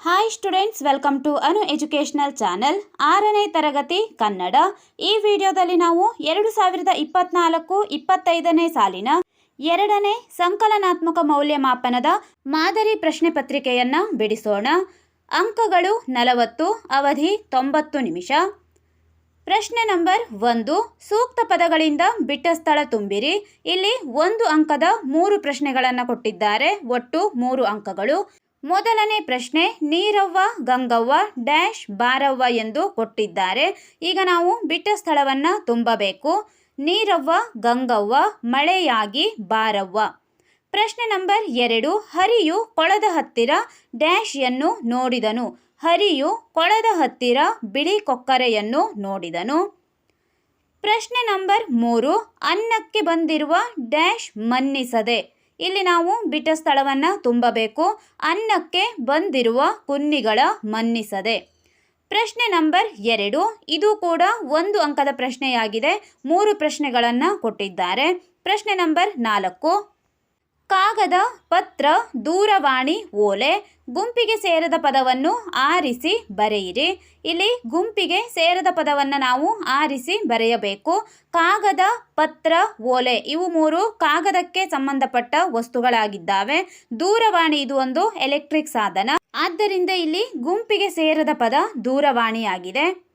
Hi students welcome to Anu educational channel ಆರನೇ ತರಗತಿ ಕನ್ನಡ. ಈ ವಿಡಿಯೋದಲ್ಲಿ ನಾವು ಎರಡು ಸಾವಿರದ ಇಪ್ಪತ್ನಾಲ್ಕು, ಇಪ್ಪತ್ತೈದನೇ ಸಾಲಿನ ಎರಡನೇ ಸಂಕಲನಾತ್ಮಕ ಮೌಲ್ಯಮಾಪನದ ಮಾದರಿ ಪ್ರಶ್ನೆ ಪತ್ರಿಕೆಯನ್ನ ಬಿಡಿಸೋಣ. ಅಂಕಗಳು ನಲವತ್ತು, ಅವಧಿ ತೊಂಬತ್ತು ನಿಮಿಷ. ಪ್ರಶ್ನೆ ನಂಬರ್ ಒಂದು, ಸೂಕ್ತ ಪದಗಳಿಂದ ಬಿಟ್ಟ ಸ್ಥಳ ತುಂಬಿರಿ. ಇಲ್ಲಿ ಒಂದು ಅಂಕದ ಮೂರು ಪ್ರಶ್ನೆಗಳನ್ನು ಕೊಟ್ಟಿದ್ದಾರೆ. ಒಟ್ಟು ಮೂರು ಅಂಕಗಳು. ಮೊದಲನೇ ಪ್ರಶ್ನೆ, ನೀರವ್ವ, ಗಂಗವ್ವ, ಡ್ಯಾಶ್, ಬಾರವ್ವ ಎಂದು ಕೊಟ್ಟಿದ್ದಾರೆ. ಈಗ ನಾವು ಬಿಟ್ಟ ಸ್ಥಳವನ್ನು ತುಂಬಬೇಕು. ನೀರವ್ವ, ಗಂಗವ್ವ, ಮಳೆಯಾಗಿ ಬಾರವ್ವ. ಪ್ರಶ್ನೆ ನಂಬರ್ ಎರಡು, ಹರಿಯು ಕೊಳದ ಹತ್ತಿರ ಡ್ಯಾಶ್ಯನ್ನು ನೋಡಿದನು. ಹರಿಯು ಕೊಳದ ಹತ್ತಿರ ಬಿಳಿ ಕೊಕ್ಕರೆಯನ್ನು ನೋಡಿದನು. ಪ್ರಶ್ನೆ ನಂಬರ್ ಮೂರು, ಅನ್ನಕ್ಕೆ ಬಂದಿರುವ ಡ್ಯಾಶ್ ಮನ್ನಿಸದೆ. ಇಲ್ಲಿ ನಾವು ಬಿಟ್ಟ ಸ್ಥಳವನ್ನು ತುಂಬಬೇಕು. ಅನ್ನಕ್ಕೆ ಬಂದಿರುವ ಕುನ್ನಿಗಳ ಮನ್ನಿಸದೆ. ಪ್ರಶ್ನೆ ನಂಬರ್ ಎರಡು. ಇದು ಕೂಡ ಒಂದು ಅಂಕದ ಪ್ರಶ್ನೆಯಾಗಿದೆ. ಮೂರು ಪ್ರಶ್ನೆಗಳನ್ನು ಕೊಟ್ಟಿದ್ದಾರೆ. ಪ್ರಶ್ನೆ ನಂಬರ್ ನಾಲ್ಕು. ಕಾಗದ, ಪತ್ರ, ದೂರವಾಣಿ, ಓಲೆ, ಗುಂಪಿಗೆ ಸೇರದ ಪದವನ್ನು ಆರಿಸಿ ಬರೆಯಿರಿ. ಇಲ್ಲಿ ಗುಂಪಿಗೆ ಸೇರದ ಪದವನ್ನು ನಾವು ಆರಿಸಿ ಬರೆಯಬೇಕು. ಕಾಗದ, ಪತ್ರ, ಓಲೆ ಇವು ಮೂರು ಕಾಗದಕ್ಕೆ ಸಂಬಂಧಪಟ್ಟ ವಸ್ತುಗಳಾಗಿದ್ದಾವೆ. ದೂರವಾಣಿ ಇದು ಒಂದು ಎಲೆಕ್ಟ್ರಿಕ್ ಸಾಧನ. ಆದ್ದರಿಂದ ಇಲ್ಲಿ ಗುಂಪಿಗೆ ಸೇರದ ಪದ ದೂರವಾಣಿಯಾಗಿದೆ.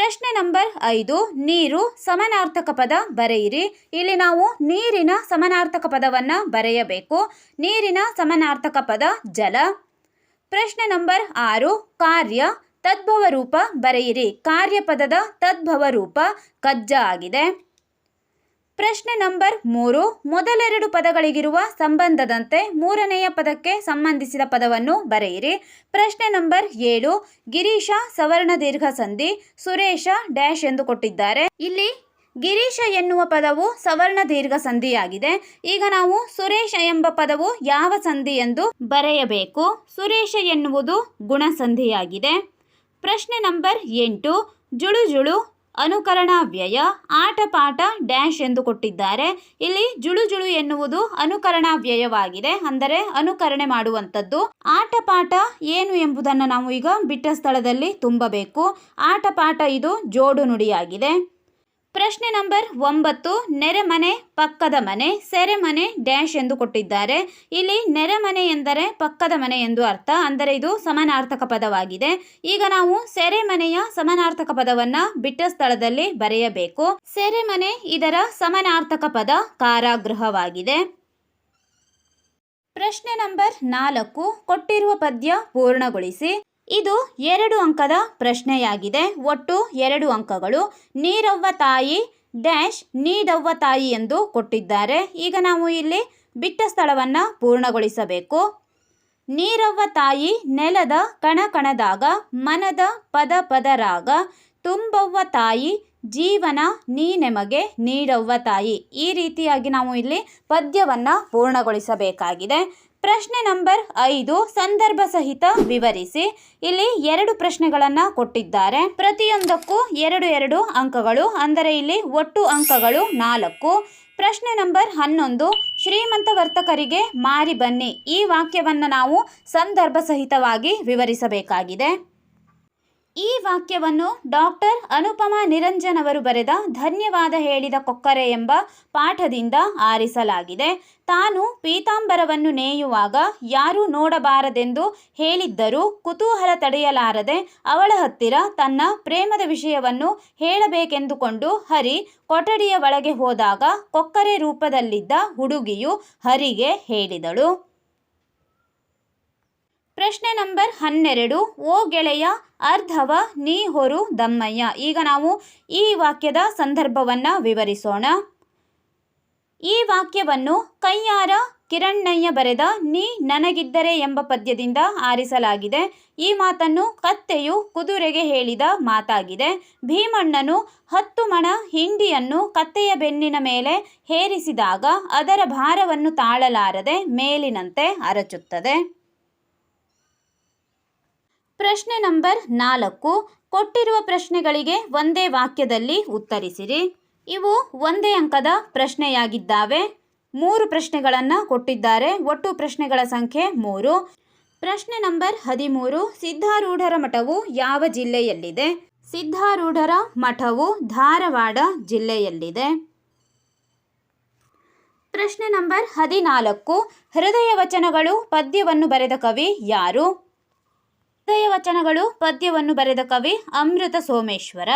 ಪ್ರಶ್ನೆ ನಂಬರ್ ಐದು, ನೀರು ಸಮನಾರ್ಥಕ ಪದ ಬರೆಯಿರಿ. ಇಲ್ಲಿ ನಾವು ನೀರಿನ ಸಮನಾರ್ಥಕ ಪದವನ್ನು ಬರೆಯಬೇಕು. ನೀರಿನ ಸಮನಾರ್ಥಕ ಪದ ಜಲ. ಪ್ರಶ್ನೆ ನಂಬರ್ ಆರು, ಕಾರ್ಯ, ತದ್ಭವ ರೂಪ ಬರೆಯಿರಿ. ಕಾರ್ಯಪದದ ತದ್ಭವ ರೂಪ ಕಜ್ಜ ಆಗಿದೆ. ಪ್ರಶ್ನೆ ನಂಬರ್ ಮೂರು. ಮೊದಲೆರಡು ಪದಗಳಿಗಿರುವ ಸಂಬಂಧದಂತೆ ಮೂರನೆಯ ಪದಕ್ಕೆ ಸಂಬಂಧಿಸಿದ ಪದವನ್ನು ಬರೆಯಿರಿ. ಪ್ರಶ್ನೆ ನಂಬರ್ ಏಳು. ಗಿರೀಶ ಸವರ್ಣ ದೀರ್ಘ ಸಂಧಿ ಸುರೇಶ ಡ್ಯಾಶ್ ಎಂದು ಕೊಟ್ಟಿದ್ದಾರೆ. ಇಲ್ಲಿ ಗಿರೀಶ ಎನ್ನುವ ಪದವು ಸವರ್ಣ ದೀರ್ಘ ಸಂಧಿಯಾಗಿದೆ. ಈಗ ನಾವು ಸುರೇಶ ಎಂಬ ಪದವು ಯಾವ ಸಂಧಿ ಎಂದು ಬರೆಯಬೇಕು. ಸುರೇಶ ಎನ್ನುವುದು ಗುಣಸಂಧಿಯಾಗಿದೆ. ಪ್ರಶ್ನೆ ನಂಬರ್ ಎಂಟು. ಜುಳು ಜುಳು ಅನುಕರಣ ವ್ಯಯ, ಆಟಪಾಠ, ಡ್ಯಾಶ್ ಎಂದು ಕೊಟ್ಟಿದ್ದಾರೆ. ಇಲ್ಲಿ ಜುಳು ಜುಳು ಎನ್ನುವುದು ಅನುಕರಣ ವ್ಯಯವಾಗಿದೆ. ಅಂದರೆ ಅನುಕರಣೆ ಮಾಡುವಂಥದ್ದು. ಆಟಪಾಠ ಏನು ಎಂಬುದನ್ನು ನಾವು ಈಗ ಬಿಟ್ಟ ಸ್ಥಳದಲ್ಲಿ ತುಂಬಬೇಕು. ಆಟಪಾಠ ಇದು ಜೋಡು ನುಡಿಯಾಗಿದೆ. ಪ್ರಶ್ನೆ ನಂಬರ್ ಒಂಬತ್ತು ನೆರೆಮನೆ ಪಕ್ಕದ ಮನೆ ಸೆರೆಮನೆ ಡ್ಯಾಶ್ ಎಂದು ಕೊಟ್ಟಿದ್ದಾರೆ. ಇಲ್ಲಿ ನೆರೆಮನೆ ಎಂದರೆ ಪಕ್ಕದ ಮನೆ ಎಂದು ಅರ್ಥ. ಅಂದರೆ ಇದು ಸಮಾನಾರ್ಥಕ ಪದವಾಗಿದೆ. ಈಗ ನಾವು ಸೆರೆಮನೆಯ ಸಮಾನಾರ್ಥಕ ಪದವನ್ನ ಬಿಟ್ಟ ಸ್ಥಳದಲ್ಲಿ ಬರೆಯಬೇಕು. ಸೆರೆಮನೆ ಇದರ ಸಮಾನಾರ್ಥಕ ಪದ ಕಾರಾಗೃಹವಾಗಿದೆ. ಪ್ರಶ್ನೆ ನಂಬರ್ ನಾಲ್ಕು, ಕೊಟ್ಟಿರುವ ಪದ್ಯ ಪೂರ್ಣಗೊಳಿಸಿ. ಇದು ಎರಡು ಅಂಕದ ಪ್ರಶ್ನೆಯಾಗಿದೆ. ಒಟ್ಟು ಎರಡು ಅಂಕಗಳು. ನೀರವ್ವ ತಾಯಿ ಡ್ಯಾಶ್ ನೀಡವ್ವ ತಾಯಿ ಎಂದು ಕೊಟ್ಟಿದ್ದಾರೆ. ಈಗ ನಾವು ಇಲ್ಲಿ ಬಿಟ್ಟ ಸ್ಥಳವನ್ನು ಪೂರ್ಣಗೊಳಿಸಬೇಕು. ನೀರವ್ವ ತಾಯಿ ನೆಲದ ಕಣ ಕಣದಾಗ ಮನದ ಪದ ಪದರಾಗ, ತುಂಬವ್ವ ತಾಯಿ ಜೀವನ ನೀ ನೆಮಗೆ ನೀಡವ್ವ ತಾಯಿ. ಈ ರೀತಿಯಾಗಿ ನಾವು ಇಲ್ಲಿ ಪದ್ಯವನ್ನು ಪೂರ್ಣಗೊಳಿಸಬೇಕಾಗಿದೆ. ಪ್ರಶ್ನೆ ನಂಬರ್ ಐದು ಸಂದರ್ಭ ಸಹಿತ ವಿವರಿಸಿ. ಇಲ್ಲಿ ಎರಡು ಪ್ರಶ್ನೆಗಳನ್ನು ಕೊಟ್ಟಿದ್ದಾರೆ. ಪ್ರತಿಯೊಂದಕ್ಕೂ ಎರಡು ಎರಡು ಅಂಕಗಳು, ಅಂದರೆ ಇಲ್ಲಿ ಒಟ್ಟು ಅಂಕಗಳು ನಾಲ್ಕು. ಪ್ರಶ್ನೆ ನಂಬರ್ ಹನ್ನೊಂದು ಶ್ರೀಮಂತ ವರ್ತಕರಿಗೆ ಮಾರಿ ಬನ್ನಿ. ಈ ವಾಕ್ಯವನ್ನು ನಾವು ಸಂದರ್ಭ ಸಹಿತವಾಗಿ ವಿವರಿಸಬೇಕಾಗಿದೆ. ಈ ವಾಕ್ಯವನ್ನು ಡಾಕ್ಟರ್ ಅನುಪಮಾ ನಿರಂಜನ್ ಅವರು ಬರೆದ ಧನ್ಯವಾದ ಹೇಳಿದ ಕೊಕ್ಕರೆ ಎಂಬ ಪಾಠದಿಂದ ಆರಿಸಲಾಗಿದೆ. ತಾನು ಪೀತಾಂಬರವನ್ನು ನೇಯುವಾಗ ಯಾರೂ ನೋಡಬಾರದೆಂದು ಹೇಳಿದ್ದರೂ ಕುತೂಹಲ ತಡೆಯಲಾರದೆ ಅವಳ ಹತ್ತಿರ ತನ್ನ ಪ್ರೇಮದ ವಿಷಯವನ್ನು ಹೇಳಬೇಕೆಂದುಕೊಂಡು ಹರಿ ಕೊಠಡಿಯ ಒಳಗೆ ಹೋದಾಗ ಕೊಕ್ಕರೆ ರೂಪದಲ್ಲಿದ್ದ ಹುಡುಗಿಯು ಹರಿಗೆ ಹೇಳಿದಳು. ಪ್ರಶ್ನೆ ನಂಬರ್ ಹನ್ನೆರಡು. ಓ ಗೆಳೆಯ, ಅರ್ಧವ, ನೀ ಹೊರು, ದಮ್ಮಯ್ಯ. ಈಗ ನಾವು ಈ ವಾಕ್ಯದ ಸಂದರ್ಭವನ್ನು ವಿವರಿಸೋಣ. ಈ ವಾಕ್ಯವನ್ನು ಕೈಯಾರ ಕಿರಣ್ಣಯ್ಯ ಬರೆದ ನೀ ನನಗಿದ್ದರೆ ಎಂಬ ಪದ್ಯದಿಂದ ಆರಿಸಲಾಗಿದೆ. ಈ ಮಾತನ್ನು ಕತ್ತೆಯು ಕುದುರೆಗೆ ಹೇಳಿದ ಮಾತಾಗಿದೆ. ಭೀಮಣ್ಣನು ಹತ್ತು ಮಣ ಹಿಂಡಿಯನ್ನು ಕತ್ತೆಯ ಬೆನ್ನಿನ ಮೇಲೆ ಹೇರಿಸಿದಾಗ ಅದರ ಭಾರವನ್ನು ತಾಳಲಾರದೆ ಮೇಲಿನಂತೆ ಅರಚುತ್ತದೆ. ಪ್ರಶ್ನೆ ನಂಬರ್ ನಾಲ್ಕು. ಕೊಟ್ಟಿರುವ ಪ್ರಶ್ನೆಗಳಿಗೆ ಒಂದೇ ವಾಕ್ಯದಲ್ಲಿ ಉತ್ತರಿಸಿರಿ. ಇವು ಒಂದೇ ಅಂಕದ ಪ್ರಶ್ನೆಯಾಗಿದ್ದಾವೆ. ಮೂರು ಪ್ರಶ್ನೆಗಳನ್ನು ಕೊಟ್ಟಿದ್ದಾರೆ. ಒಟ್ಟು ಪ್ರಶ್ನೆಗಳ ಸಂಖ್ಯೆ ಮೂರು. ಪ್ರಶ್ನೆ ನಂಬರ್ ಹದಿಮೂರು. ಸಿದ್ಧಾರೂಢರ ಮಠವು ಯಾವ ಜಿಲ್ಲೆಯಲ್ಲಿದೆ? ಸಿದ್ಧಾರೂಢರ ಮಠವು ಧಾರವಾಡ ಜಿಲ್ಲೆಯಲ್ಲಿದೆ. ಪ್ರಶ್ನೆ ನಂಬರ್ ಹದಿನಾಲ್ಕು. ಹೃದಯ ವಚನಗಳು ಪದ್ಯವನ್ನು ಬರೆದ ಕವಿ ಯಾರು? ಹೃದಯ ವಚನಗಳು, ಪದ್ಯವನ್ನು ಬರೆದ ಕವಿ ಅಮೃತ ಸೋಮೇಶ್ವರ.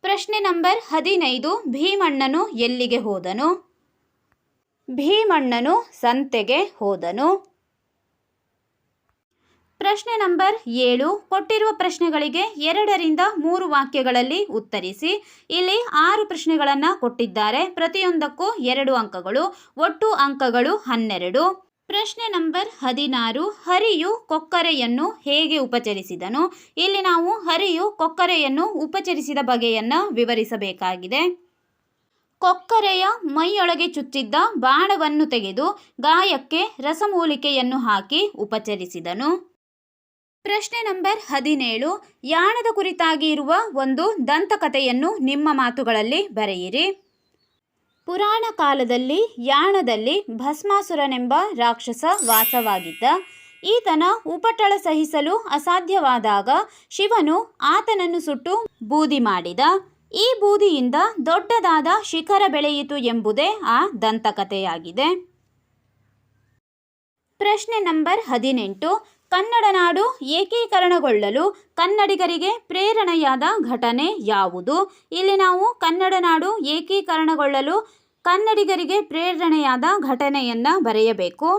ಪ್ರಶ್ನೆ ನಂಬರ್ ಹದಿನೈದು, ಭೀಮಣ್ಣನು ಎಲ್ಲಿಗೆ ಹೋದನು? ಭೀಮಣ್ಣನು ಸಂತೆಗೆ ಹೋದನು. ಪ್ರಶ್ನೆ ನಂಬರ್ ಏಳು, ಕೊಟ್ಟಿರುವ ಪ್ರಶ್ನೆಗಳಿಗೆ ಎರಡರಿಂದ ಮೂರು ವಾಕ್ಯಗಳಲ್ಲಿ ಉತ್ತರಿಸಿ. ಇಲ್ಲಿ ಆರು ಪ್ರಶ್ನೆಗಳನ್ನು ಕೊಟ್ಟಿದ್ದಾರೆ. ಪ್ರತಿಯೊಂದಕ್ಕೂ ಎರಡು ಅಂಕಗಳು, ಒಟ್ಟು ಅಂಕಗಳು ಹನ್ನೆರಡು. ಪ್ರಶ್ನೆ ನಂಬರ್ ಹದಿನಾರು, ಹರಿಯು ಕೊಕ್ಕರೆಯನ್ನು ಹೇಗೆ ಉಪಚರಿಸಿದನು? ಇಲ್ಲಿ ನಾವು ಹರಿಯು ಕೊಕ್ಕರೆಯನ್ನು ಉಪಚರಿಸಿದ ಬಗೆಯನ್ನು ವಿವರಿಸಬೇಕಾಗಿದೆ. ಕೊಕ್ಕರೆಯ ಮೈಯೊಳಗೆ ಚುಚ್ಚಿದ್ದ ಬಾಣವನ್ನು ತೆಗೆದು ಗಾಯಕ್ಕೆ ರಸಮೂಲಿಕೆಯನ್ನು ಹಾಕಿ ಉಪಚರಿಸಿದನು. ಪ್ರಶ್ನೆ ನಂಬರ್ ಹದಿನೇಳು, ಯಾಣದ ಕುರಿತಾಗಿ ಇರುವ ಒಂದು ದಂತಕಥೆಯನ್ನು ನಿಮ್ಮ ಮಾತುಗಳಲ್ಲಿ ಬರೆಯಿರಿ. ಪುರಾಣ ಕಾಲದಲ್ಲಿ ಯಾಣದಲ್ಲಿ ಭಸ್ಮಾಸುರನೆಂಬ ರಾಕ್ಷಸ ವಾಸವಾಗಿದ್ದ ಈತನ ಉಪಟಳ ಸಹಿಸಲು ಅಸಾಧ್ಯವಾದಾಗ ಶಿವನು ಆತನನ್ನು ಸುಟ್ಟು ಬೂದಿ ಮಾಡಿದ. ಈ ಬೂದಿಯಿಂದ ದೊಡ್ಡದಾದ ಶಿಖರ ಬೆಳೆಯಿತು ಎಂಬುದೇ ಆ ದಂತಕಥೆಯಾಗಿದೆ. ಪ್ರಶ್ನೆ ನಂಬರ್ ಹದಿನೆಂಟು. ಕನ್ನಡ ನಾಡು ಏಕೀಕರಣಗೊಳ್ಳಲು ಕನ್ನಡಿಗರಿಗೆ ಪ್ರೇರಣೆಯಾದ ಘಟನೆ ಯಾವುದು? ಇಲ್ಲಿ ನಾವು ಕನ್ನಡ ನಾಡು ಏಕೀಕರಣಗೊಳ್ಳಲು ಕನ್ನಡಿಗರಿಗೆ ಪ್ರೇರಣೆಯಾದ ಘಟನೆಯನ್ನು ಬರೆಯಬೇಕು.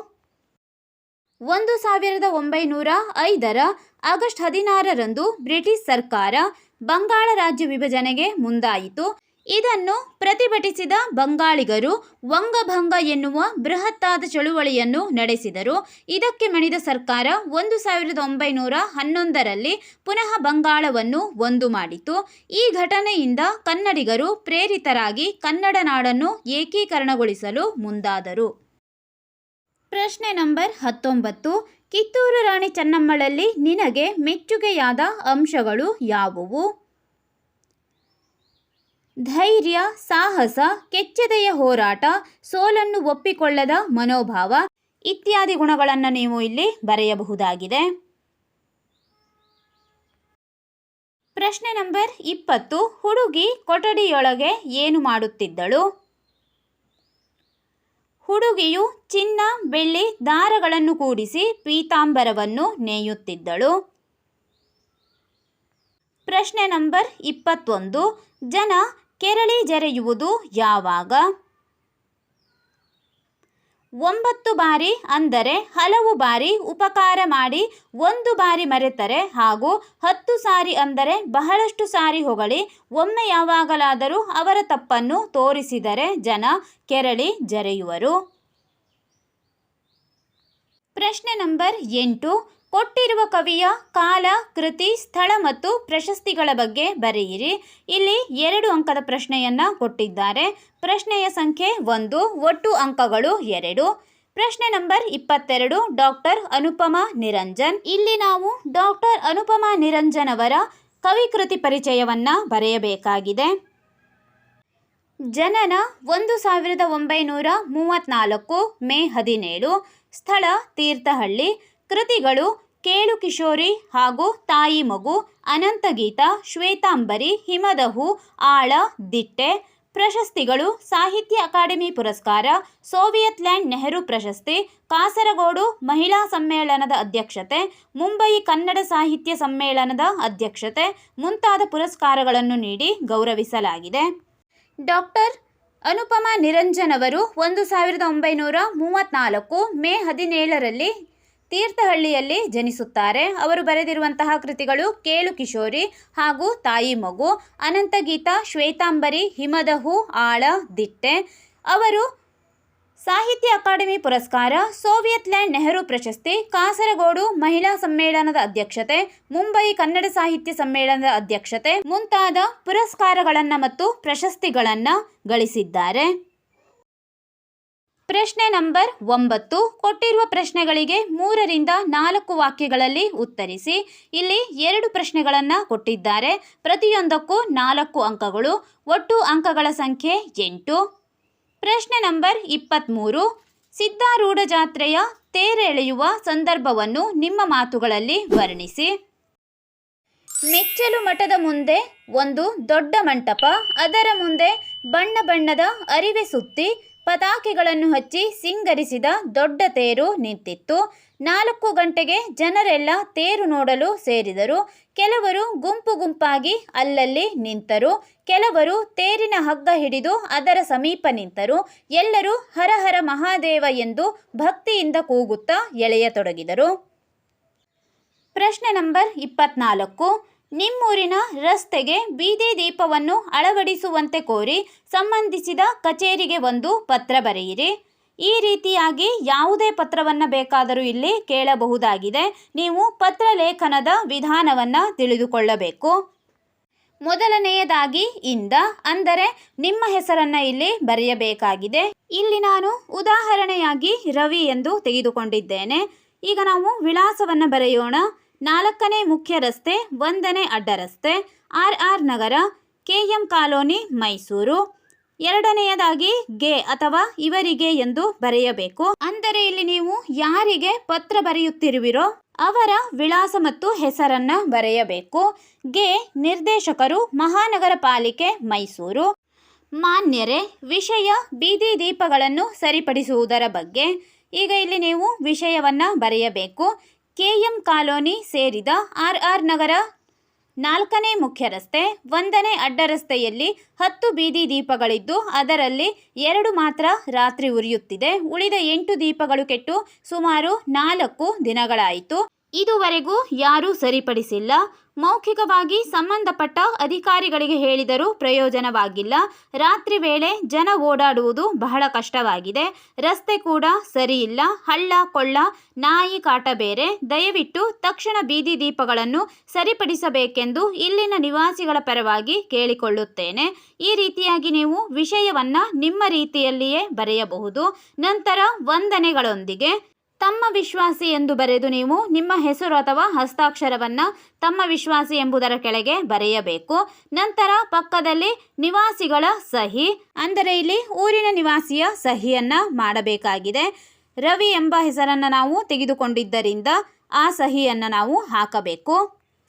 ಒಂದು ಸಾವಿರದ ಒಂಬೈನೂರ ಐದರ ಆಗಸ್ಟ್ ಹದಿನಾರರಂದು ಬ್ರಿಟಿಷ್ ಸರ್ಕಾರ ಬಂಗಾಳ ರಾಜ್ಯ ವಿಭಜನೆಗೆ ಮುಂದಾಯಿತು. ಇದನ್ನು ಪ್ರತಿಭಟಿಸಿದ ಬಂಗಾಳಿಗರು ವಂಗಭಂಗ ಎನ್ನುವ ಬೃಹತ್ತಾದ ಚಳುವಳಿಯನ್ನು ನಡೆಸಿದರು. ಇದಕ್ಕೆ ಮಣಿದ ಸರ್ಕಾರ ಒಂದು ಸಾವಿರದ ಒಂಬೈನೂರ ಹನ್ನೊಂದರಲ್ಲಿ ಪುನಃ ಬಂಗಾಳವನ್ನು ಒಂದು ಮಾಡಿತು. ಈ ಘಟನೆಯಿಂದ ಕನ್ನಡಿಗರು ಪ್ರೇರಿತರಾಗಿ ಕನ್ನಡ ನಾಡನ್ನು ಏಕೀಕರಣಗೊಳಿಸಲು ಮುಂದಾದರು. ಪ್ರಶ್ನೆ ನಂಬರ್ ಹತ್ತೊಂಬತ್ತು. ಕಿತ್ತೂರು ರಾಣಿ ಚೆನ್ನಮ್ಮಳಲ್ಲಿ ನಿನಗೆ ಮೆಚ್ಚುಗೆಯಾದ ಅಂಶಗಳು ಯಾವುವು? ಧೈರ್ಯ, ಸಾಹಸ, ಕೆಚ್ಚೆದೆಯ ಹೋರಾಟ, ಸೋಲನ್ನು ಒಪ್ಪಿಕೊಳ್ಳದ ಮನೋಭಾವ ಇತ್ಯಾದಿ ಗುಣಗಳನ್ನು ನೀವು ಇಲ್ಲಿ ಬರೆಯಬಹುದಾಗಿದೆ. ಪ್ರಶ್ನೆ ನಂಬರ್ ಇಪ್ಪತ್ತು, ಹುಡುಗಿ ಕೊಠಡಿಯೊಳಗೆ ಏನು ಮಾಡುತ್ತಿದ್ದಳು? ಹುಡುಗಿಯು ಚಿನ್ನ, ಬೆಳ್ಳಿ, ದಾರಗಳನ್ನು ಕೂಡಿಸಿ ಪೀತಾಂಬರವನ್ನು ನೇಯುತ್ತಿದ್ದಳು. ಪ್ರಶ್ನೆ ನಂಬರ್ ಇಪ್ಪತ್ತೊಂದು, ಜನ ಕೆರಳಿ ಜರೆಯುವುದು ಯಾವಾಗ? ಒಂಬತ್ತು ಬಾರಿ ಅಂದರೆ ಹಲವು ಬಾರಿ ಉಪಕಾರ ಮಾಡಿ ಒಂದು ಬಾರಿ ಮರೆತರೆ ಹಾಗೂ ಹತ್ತು ಸಾರಿ ಅಂದರೆ ಬಹಳಷ್ಟು ಸಾರಿ ಹೊಗಳಿ, ಒಮ್ಮೆ ಯಾವಾಗಲಾದರೂ ಅವರ ತಪ್ಪನ್ನು ತೋರಿಸಿದರೆ ಜನ ಕೆರಳಿ ಜರೆಯುವರು. ಪ್ರಶ್ನೆ ನಂಬರ್ ಎಂಟು ಕೊಟ್ಟಿರುವ ಕವಿಯ ಕಾಲ, ಕೃತಿ, ಸ್ಥಳ ಮತ್ತು ಪ್ರಶಸ್ತಿಗಳ ಬಗ್ಗೆ ಬರೆಯಿರಿ. ಇಲ್ಲಿ ಎರಡು ಅಂಕದ ಪ್ರಶ್ನೆಯನ್ನು ಕೊಟ್ಟಿದ್ದಾರೆ. ಪ್ರಶ್ನೆಯ ಸಂಖ್ಯೆ ಒಂದು, ಒಟ್ಟು ಅಂಕಗಳು ಎರಡು. ಪ್ರಶ್ನೆ ನಂಬರ್ ಇಪ್ಪತ್ತೆರಡು, ಡಾಕ್ಟರ್ ಅನುಪಮಾ ನಿರಂಜನ್. ಇಲ್ಲಿ ನಾವು ಡಾಕ್ಟರ್ ಅನುಪಮಾ ನಿರಂಜನ್ ಅವರ ಕವಿಕೃತಿ ಪರಿಚಯವನ್ನು ಬರೆಯಬೇಕಾಗಿದೆ. ಜನನ ಒಂದು ಸಾವಿರದ ಒಂಬೈನೂರ ಮೂವತ್ತ್ನಾಲ್ಕು ಮೇ ಹದಿನೇಳು. ಸ್ಥಳ ತೀರ್ಥಹಳ್ಳಿ. ಕೃತಿಗಳು ಕೇಳು ಕಿಶೋರಿ ಹಾಗೂ ತಾಯಿ ಮಗು ಅನಂತಗೀತ ಶ್ವೇತಾಂಬರಿ, ಹಿಮದಹು, ಆಳ, ದಿಟ್ಟೆ, ಪ್ರಶಸ್ತಿಗಳು, ಸಾಹಿತ್ಯ ಅಕಾಡೆಮಿ ಪುರಸ್ಕಾರ, ಸೋವಿಯತ್ ಲ್ಯಾಂಡ್ ನೆಹರು ಪ್ರಶಸ್ತಿ, ಕಾಸರಗೋಡು ಮಹಿಳಾ ಸಮ್ಮೇಳನದ ಅಧ್ಯಕ್ಷತೆ ಮುಂಬಯಿ ಕನ್ನಡ ಸಾಹಿತ್ಯ ಸಮ್ಮೇಳನದ ಅಧ್ಯಕ್ಷತೆ ಮುಂತಾದ ಪುರಸ್ಕಾರಗಳನ್ನು ನೀಡಿ ಗೌರವಿಸಲಾಗಿದೆ. ಡಾಕ್ಟರ್ ಅನುಪಮಾ ನಿರಂಜನ್ ಅವರು ಒಂದು ಸಾವಿರದ ಒಂಬೈನೂರ ಮೂವತ್ತ್ನಾಲ್ಕು ಮೇ ಹದಿನೇಳರಲ್ಲಿ ತೀರ್ಥಹಳ್ಳಿಯಲ್ಲಿ ಜನಿಸುತ್ತಾರೆ. ಅವರು ಬರೆದಿರುವಂತಹ ಕೃತಿಗಳು ಕೇಳು ಕಿಶೋರಿ ಹಾಗೂ ತಾಯಿ ಮಗು ಅನಂತಗೀತ ಶ್ವೇತಾಂಬರಿ ಹಿಮದಹು ಆಳ, ದಿಟ್ಟೆ. ಅವರು ಸಾಹಿತ್ಯ ಅಕಾಡೆಮಿ ಪುರಸ್ಕಾರ, ಸೋವಿಯತ್ ಲ್ಯಾಂಡ್ ನೆಹರು ಪ್ರಶಸ್ತಿ, ಕಾಸರಗೋಡು ಮಹಿಳಾ ಸಮ್ಮೇಳನದ ಅಧ್ಯಕ್ಷತೆ ಮುಂಬೈ ಕನ್ನಡ ಸಾಹಿತ್ಯ ಸಮ್ಮೇಳನದ ಅಧ್ಯಕ್ಷತೆ, ಮುಂತಾದ ಪುರಸ್ಕಾರಗಳನ್ನು ಮತ್ತು ಪ್ರಶಸ್ತಿಗಳನ್ನು ಗಳಿಸಿದ್ದಾರೆ. ಪ್ರಶ್ನೆ ನಂಬರ್ ಒಂಬತ್ತು. ಕೊಟ್ಟಿರುವ ಪ್ರಶ್ನೆಗಳಿಗೆ ಮೂರರಿಂದ ನಾಲ್ಕು ವಾಕ್ಯಗಳಲ್ಲಿ ಉತ್ತರಿಸಿ. ಇಲ್ಲಿ ಎರಡು ಪ್ರಶ್ನೆಗಳನ್ನು ಕೊಟ್ಟಿದ್ದಾರೆ. ಪ್ರತಿಯೊಂದಕ್ಕೂ ನಾಲ್ಕು ಅಂಕಗಳು. ಒಟ್ಟು ಅಂಕಗಳ ಸಂಖ್ಯೆ ಎಂಟು. ಪ್ರಶ್ನೆ ನಂಬರ್ ಇಪ್ಪತ್ತ್ಮೂರು ಸಿದ್ಧಾರೂಢ ಜಾತ್ರೆಯ ತೇರೆಳೆಯುವ ಸಂದರ್ಭವನ್ನು ನಿಮ್ಮ ಮಾತುಗಳಲ್ಲಿ ವರ್ಣಿಸಿ. ಮೆಚ್ಚಲು ಮಠದ ಮುಂದೆ ಒಂದು ದೊಡ್ಡ ಮಂಟಪ, ಅದರ ಮುಂದೆ ಬಣ್ಣ ಬಣ್ಣದ ಅರಿವೆ ಸುತ್ತಿ ಪತಾಕೆಗಳನ್ನು ಹಚ್ಚಿ ಸಿಂಗರಿಸಿದ ದೊಡ್ಡ ತೇರು ನಿಂತಿತ್ತು. ನಾಲ್ಕು ಗಂಟೆಗೆ ಜನರೆಲ್ಲ ತೇರು ನೋಡಲು ಸೇರಿದರು. ಕೆಲವರು ಗುಂಪು ಗುಂಪಾಗಿ ಅಲ್ಲಲ್ಲಿ ನಿಂತರು. ಕೆಲವರು ತೇರಿನ ಹಗ್ಗ ಹಿಡಿದು ಅದರ ಸಮೀಪ ನಿಂತರು. ಎಲ್ಲರೂ ಹರ ಹರ ಮಹಾದೇವ ಎಂದು ಭಕ್ತಿಯಿಂದ ಕೂಗುತ್ತಾ ಎಳೆಯತೊಡಗಿದರು. ಪ್ರಶ್ನೆ ನಂಬರ್ ಇಪ್ಪತ್ನಾಲ್ಕು. ನಿಮ್ಮೂರಿನ ರಸ್ತೆಗೆ ಬೀದಿ ದೀಪವನ್ನು ಅಳವಡಿಸುವಂತೆ ಕೋರಿ ಸಂಬಂಧಿಸಿದ ಕಚೇರಿಗೆ ಒಂದು ಪತ್ರ ಬರೆಯಿರಿ. ಈ ರೀತಿಯಾಗಿ ಯಾವುದೇ ಪತ್ರವನ್ನು ಬೇಕಾದರೂ ಇಲ್ಲಿ ಕೇಳಬಹುದಾಗಿದೆ. ನೀವು ಪತ್ರ ಲೇಖನದ ವಿಧಾನವನ್ನು ತಿಳಿದುಕೊಳ್ಳಬೇಕು. ಮೊದಲನೆಯದಾಗಿ ಇಂದ, ಅಂದರೆ ನಿಮ್ಮ ಹೆಸರನ್ನು ಇಲ್ಲಿ ಬರೆಯಬೇಕಾಗಿದೆ. ಇಲ್ಲಿ ನಾನು ಉದಾಹರಣೆಯಾಗಿ ರವಿ ಎಂದು ತೆಗೆದುಕೊಂಡಿದ್ದೇನೆ. ಈಗ ನಾವು ವಿಳಾಸವನ್ನು ಬರೆಯೋಣ. ನಾಲ್ಕನೇ ಮುಖ್ಯ ರಸ್ತೆ, ಒಂದನೇ ಅಡ್ಡ ರಸ್ತೆ, R R Nagar, K M colony, Mysuru. ಎರಡನೆಯದಾಗಿ ಗೆ ಅಥವಾ ಇವರಿಗೆ ಎಂದು ಬರೆಯಬೇಕು. ಅಂದರೆ ಇಲ್ಲಿ ನೀವು ಯಾರಿಗೆ ಪತ್ರ ಬರೆಯುತ್ತಿರುವಿರೋ ಅವರ ವಿಳಾಸ ಮತ್ತು ಹೆಸರನ್ನ ಬರೆಯಬೇಕು. ಗೆ ನಿರ್ದೇಶಕರು, ಮಹಾನಗರ ಪಾಲಿಕೆ, ಮೈಸೂರು. ಮಾನ್ಯರೇ, ವಿಷಯ ಬೀದಿ ದೀಪಗಳನ್ನು ಸರಿಪಡಿಸುವುದರ ಬಗ್ಗೆ. ಈಗ ಇಲ್ಲಿ ನೀವು ವಿಷಯವನ್ನ ಬರೆಯಬೇಕು. ಕೆ ಎಂ ಕಾಲೋನಿ ಸೇರಿದ ಆರ್ಆರ್ ಆರ್ ನಗರ ನಾಲ್ಕನೇ ಮುಖ್ಯ ರಸ್ತೆ, ಒಂದನೇ ಅಡ್ಡರಸ್ತೆಯಲ್ಲಿ ಹತ್ತು ಬೀದಿ ದೀಪಗಳಿದ್ದು, ಅದರಲ್ಲಿ ಎರಡು ಮಾತ್ರ ರಾತ್ರಿ ಉರಿಯುತ್ತಿದೆ. ಉಳಿದ ಎಂಟು ದೀಪಗಳು ಕೆಟ್ಟು ಸುಮಾರು ನಾಲ್ಕು ದಿನಗಳಾಯಿತು. ಇದುವರೆಗೂ ಯಾರೂ ಸರಿಪಡಿಸಿಲ್ಲ. ಮೌಖಿಕವಾಗಿ ಸಂಬಂಧಪಟ್ಟ ಅಧಿಕಾರಿಗಳಿಗೆ ಹೇಳಿದರೂ ಪ್ರಯೋಜನವಾಗಿಲ್ಲ. ರಾತ್ರಿ ವೇಳೆ ಜನ ಓಡಾಡುವುದು ಬಹಳ ಕಷ್ಟವಾಗಿದೆ. ರಸ್ತೆ ಕೂಡ ಸರಿಯಿಲ್ಲ. ಹಳ್ಳ, ಕೊಳ್ಳ, ನಾಯಿ ಕಾಟ ಬೇರೆ. ದಯವಿಟ್ಟು ತಕ್ಷಣ ಬೀದಿ ದೀಪಗಳನ್ನು ಸರಿಪಡಿಸಬೇಕೆಂದು ಇಲ್ಲಿನ ನಿವಾಸಿಗಳ ಪರವಾಗಿ ಕೇಳಿಕೊಳ್ಳುತ್ತೇನೆ. ಈ ರೀತಿಯಾಗಿ ನೀವು ವಿಷಯವನ್ನು ನಿಮ್ಮ ರೀತಿಯಲ್ಲಿಯೇ ಬರೆಯಬಹುದು. ನಂತರ ವಂದನೆಗಳೊಂದಿಗೆ. ತಮ್ಮ ವಿಶ್ವಾಸಿ ಎಂದು ಬರೆದು ನೀವು ನಿಮ್ಮ ಹೆಸರು ಅಥವಾ ಹಸ್ತಾಕ್ಷರವನ್ನು ತಮ್ಮ ವಿಶ್ವಾಸಿ ಎಂಬುದರ ಕೆಳಗೆ ಬರೆಯಬೇಕು. ನಂತರ ಪಕ್ಕದಲ್ಲಿ ನಿವಾಸಿಗಳ ಸಹಿ, ಅಂದರೆ ಇಲ್ಲಿ ಊರಿನ ನಿವಾಸಿಯ ಸಹಿಯನ್ನು ಮಾಡಬೇಕಾಗಿದೆ. ರವಿ ಎಂಬ ಹೆಸರನ್ನು ನಾವು ತೆಗೆದುಕೊಂಡಿದ್ದರಿಂದ ಆ ಸಹಿಯನ್ನು ನಾವು ಹಾಕಬೇಕು.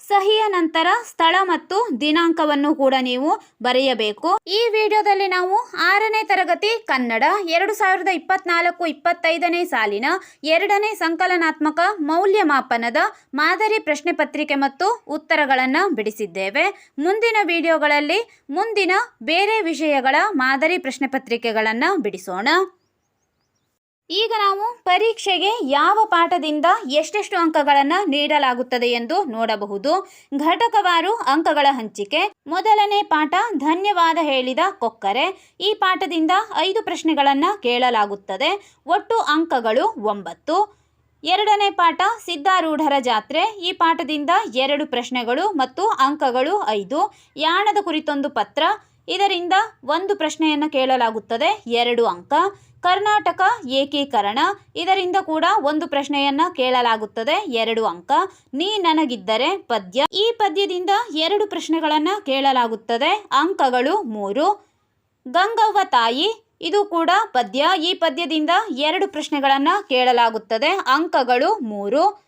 ಸಹಿಯ ನಂತರ ಸ್ಥಳ ಮತ್ತು ದಿನಾಂಕವನ್ನು ಕೂಡ ನೀವು ಬರೆಯಬೇಕು. ಈ ವಿಡಿಯೋದಲ್ಲಿ ನಾವು ಆರನೇ ತರಗತಿ ಕನ್ನಡ, ಎರಡು ಸಾವಿರದ ಇಪ್ಪತ್ನಾಲ್ಕು ಇಪ್ಪತ್ತೈದನೇ ಸಾಲಿನ ಎರಡನೇ ಸಂಕಲನಾತ್ಮಕ ಮೌಲ್ಯಮಾಪನದ ಮಾದರಿ ಪ್ರಶ್ನೆ ಪತ್ರಿಕೆ ಮತ್ತು ಉತ್ತರಗಳನ್ನು ಬಿಡಿಸಿದ್ದೇವೆ. ಮುಂದಿನ ವಿಡಿಯೋಗಳಲ್ಲಿ ಮುಂದಿನ ಬೇರೆ ವಿಷಯಗಳ ಮಾದರಿ ಪ್ರಶ್ನೆ ಪತ್ರಿಕೆಗಳನ್ನು ಬಿಡಿಸೋಣ. ಈಗ ನಾವು ಪರೀಕ್ಷೆಗೆ ಯಾವ ಪಾಠದಿಂದ ಎಷ್ಟೆಷ್ಟು ಅಂಕಗಳನ್ನು ನೀಡಲಾಗುತ್ತದೆ ಎಂದು ನೋಡಬಹುದು. ಘಟಕವಾರು ಅಂಕಗಳ ಹಂಚಿಕೆ. ಮೊದಲನೇ ಪಾಠ, ಧನ್ಯವಾದ ಹೇಳಿದ ಕೊಕ್ಕರೆ. ಈ ಪಾಠದಿಂದ ಐದು ಪ್ರಶ್ನೆಗಳನ್ನು ಕೇಳಲಾಗುತ್ತದೆ. ಒಟ್ಟು ಅಂಕಗಳು ಒಂಬತ್ತು. ಎರಡನೇ ಪಾಠ, ಸಿದ್ಧಾರೂಢರ ಜಾತ್ರೆ. ಈ ಪಾಠದಿಂದ ಎರಡು ಪ್ರಶ್ನೆಗಳು ಮತ್ತು ಅಂಕಗಳು ಐದು. ಯಾಣದ ಕುರಿತೊಂದು ಪತ್ರ. ಇದರಿಂದ ಒಂದು ಪ್ರಶ್ನೆಯನ್ನು ಕೇಳಲಾಗುತ್ತದೆ, ಎರಡು ಅಂಕ. ಕರ್ನಾಟಕ ಏಕೀಕರಣ. ಇದರಿಂದ ಕೂಡ ಒಂದು ಪ್ರಶ್ನೆಯನ್ನ ಕೇಳಲಾಗುತ್ತದೆ, ಎರಡು ಅಂಕ. ನೀ ನನಗಿದ್ದರೆ ಪದ್ಯ. ಈ ಪದ್ಯದಿಂದ ಎರಡು ಪ್ರಶ್ನೆಗಳನ್ನು ಕೇಳಲಾಗುತ್ತದೆ, ಅಂಕಗಳು ಮೂರು. ಗಂಗವ್ವ ತಾಯಿ, ಇದು ಕೂಡ ಪದ್ಯ. ಈ ಪದ್ಯದಿಂದ ಎರಡು ಪ್ರಶ್ನೆಗಳನ್ನು ಕೇಳಲಾಗುತ್ತದೆ, ಅಂಕಗಳು ಮೂರು.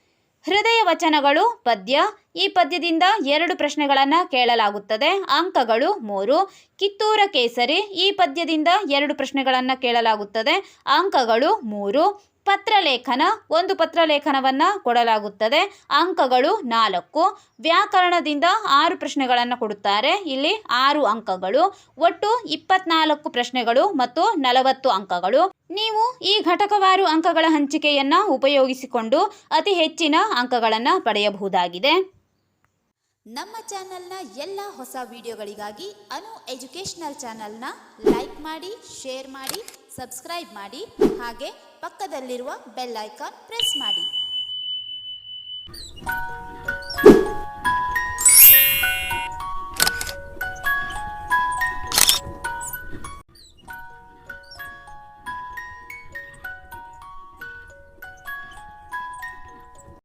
ಹೃದಯ ವಚನಗಳು, ಪದ್ಯ. ಈ ಪದ್ಯದಿಂದ ಎರಡು ಪ್ರಶ್ನೆಗಳನ್ನು ಕೇಳಲಾಗುತ್ತದೆ. ಅಂಕಗಳು ಮೂರು. ಕಿತ್ತೂರ ಕೇಸರಿ. ಈ ಪದ್ಯದಿಂದ ಎರಡು ಪ್ರಶ್ನೆಗಳನ್ನು ಕೇಳಲಾಗುತ್ತದೆ. ಅಂಕಗಳು ಮೂರು. ಪತ್ರಲೇಖನ, ಒಂದು ಪತ್ರಲೇಖನವನ್ನು ಕೊಡಲಾಗುತ್ತದೆ. ಅಂಕಗಳು ನಾಲ್ಕು. ವ್ಯಾಕರಣದಿಂದ ಆರು ಪ್ರಶ್ನೆಗಳನ್ನು ಕೊಡುತ್ತಾರೆ. ಇಲ್ಲಿ ಆರು ಅಂಕಗಳು. ಒಟ್ಟು ಇಪ್ಪತ್ನಾಲ್ಕು ಪ್ರಶ್ನೆಗಳು ಮತ್ತು ನಲವತ್ತು ಅಂಕಗಳು. ನೀವು ಈ ಘಟಕವಾರು ಅಂಕಗಳ ಹಂಚಿಕೆಯನ್ನು ಉಪಯೋಗಿಸಿಕೊಂಡು ಅತಿ ಹೆಚ್ಚಿನ ಅಂಕಗಳನ್ನು ಪಡೆಯಬಹುದಾಗಿದೆ. ನಮ್ಮ ಚಾನೆಲ್ನ ಎಲ್ಲ ಹೊಸ ವಿಡಿಯೋಗಳಿಗಾಗಿ ಅನು ಎಜುಕೇಷನಲ್ ಚಾನೆಲ್ನ ಲೈಕ್ ಮಾಡಿ, ಶೇರ್ ಮಾಡಿ, ಸಬ್ಸ್ಕ್ರೈಬ್ ಮಾಡಿ, ಹಾಗೆ ಪಕ್ಕದಲ್ಲಿರುವ ಬೆಲ್ ಐಕಾನ್ ಪ್ರೆಸ್ ಮಾಡಿ.